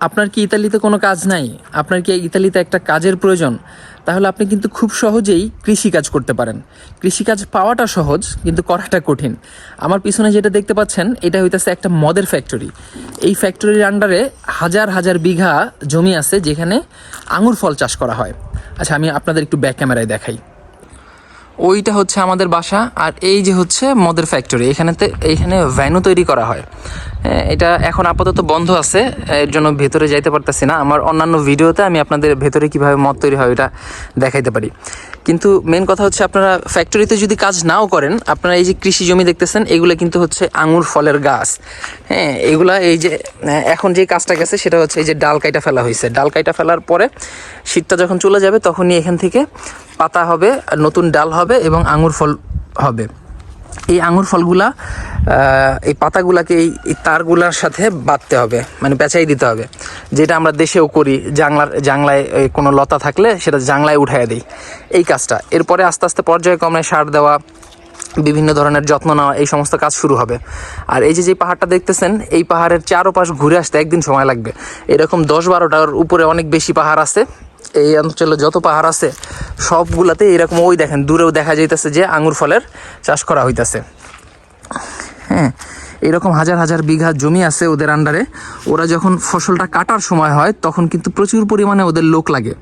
আপনার কি ইতালিতে কোনো কাজ নাই? আপনার কি ইতালিতে একটা কাজের প্রয়োজন? তাহলে আপনি কিন্তু খুব সহজেই কৃষিকাজ করতে পারেন। কৃষিকাজ পাওয়াটা সহজ কিন্তু করাটা কঠিন। আমার পিছনে যেটা দেখতে পাচ্ছেন এটা হইতেছে একটা মদের ফ্যাক্টরি এই ফ্যাক্টরির আন্ডারে হাজার হাজার বিঘা জমি আছে যেখানে আঙুর ফল চাষ করা হয়। আচ্ছা আমি আপনাদের একটু ব্যাক ক্যামেরায় দেখাই। ওইটা হচ্ছে আমাদের বাসা আর এই যে হচ্ছে মদের ফ্যাক্টরি এখানেতে এইখানে ভ্যানও তৈরি করা হয় হ্যাঁ, এটা এখন আপাতত বন্ধ আছে। এর জন্য ভেতরে যাইতে পারতেছি না। আমার অন্যান্য ভিডিওতে আমি আপনাদের ভেতরে কীভাবে মদ তৈরি হয় এটা দেখাইতে পারি। কিন্তু মেন কথা হচ্ছে আপনারা ফ্যাক্টরিতে যদি কাজ নাও করেন, আপনারা এই যে কৃষি জমি দেখতেছেন, এগুলো কিন্তু হচ্ছে আঙুর ফলের গাছ। হ্যাঁ এগুলা এই যে এখন যে কাজটা গেছে সেটা হচ্ছে এই যে ডাল কাইটা ফেলা হয়েছে ডাল কাইটা ফেলার পরে শীতটা যখন চলে যাবে তখনই এখান থেকে পাতা হবে, নতুন ডাল হবে এবং আঙুর ফল হবে। এই আঙুর ফলগুলা এই পাতাগুলাকে এই তারগুলার সাথে বাঁধতে হবে মানে পেঁচাই দিতে হবে। যেটা আমরা দেশেও করি, জাংলার, জাংলায় কোনো লতা থাকলে সেটা জাংলায় উঠাইয়া দিই। এই কাজটা। এরপরে আস্তে আস্তে পর্যায়ক্রমে সার দেওয়া, বিভিন্ন ধরনের যত্ন নেওয়া, এই সমস্ত কাজ শুরু হবে। আর এই যে যে পাহাড়টা দেখতেছেন, এই পাহাড়ের চারোপাশ ঘুরে আসতে একদিন সময় লাগবে। এরকম দশ বারোটার উপরে অনেক বেশি পাহাড় আছে। এই অঞ্চলে যত পাহাড় আছে, সবগুলাতে এরকম ওই দেখেন, দূরেও দেখা যাইতেছে যে আঙুর ফলের চাষ করা হইতাছে। হ্যাঁ এরকম হাজার হাজার বিঘা জমি আছে ওদের আন্ডারে ওরা যখন ফসলটা কাটার সময় হয়, তখন কিন্তু প্রচুর পরিমাণে ওদের লোক লাগে।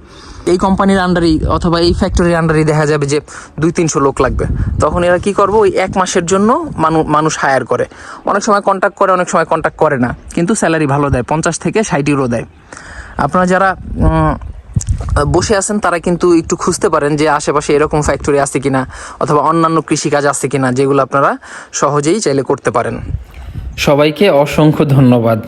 এই কোম্পানির আন্ডারেই অথবা এই ফ্যাক্টরির আন্ডারেই দেখা যাবে যে দুই তিনশো লোক লাগবে। তখন এরা কি করব? ওই এক মাসের জন্য মানুষ মানুষ হায়ার করে। অনেক সময় কন্ট্যাক্ট করে, অনেক সময় কন্ট্যাক্ট করে না। কিন্তু স্যালারি ভালো দেয়, পঞ্চাশ থেকে ষাট ইউরো দেয়। আপনারা যারা বসে আছেন, তারা কিন্তু একটু খুঁজতে পারেন যে আশেপাশে এরকম ফ্যাক্টরি আছে কিনা অথবা অন্যান্য কৃষিকাজ আছে কিনা, যেগুলো আপনারা সহজেই চাইলে করতে পারেন। সবাইকে অসংখ্য ধন্যবাদ।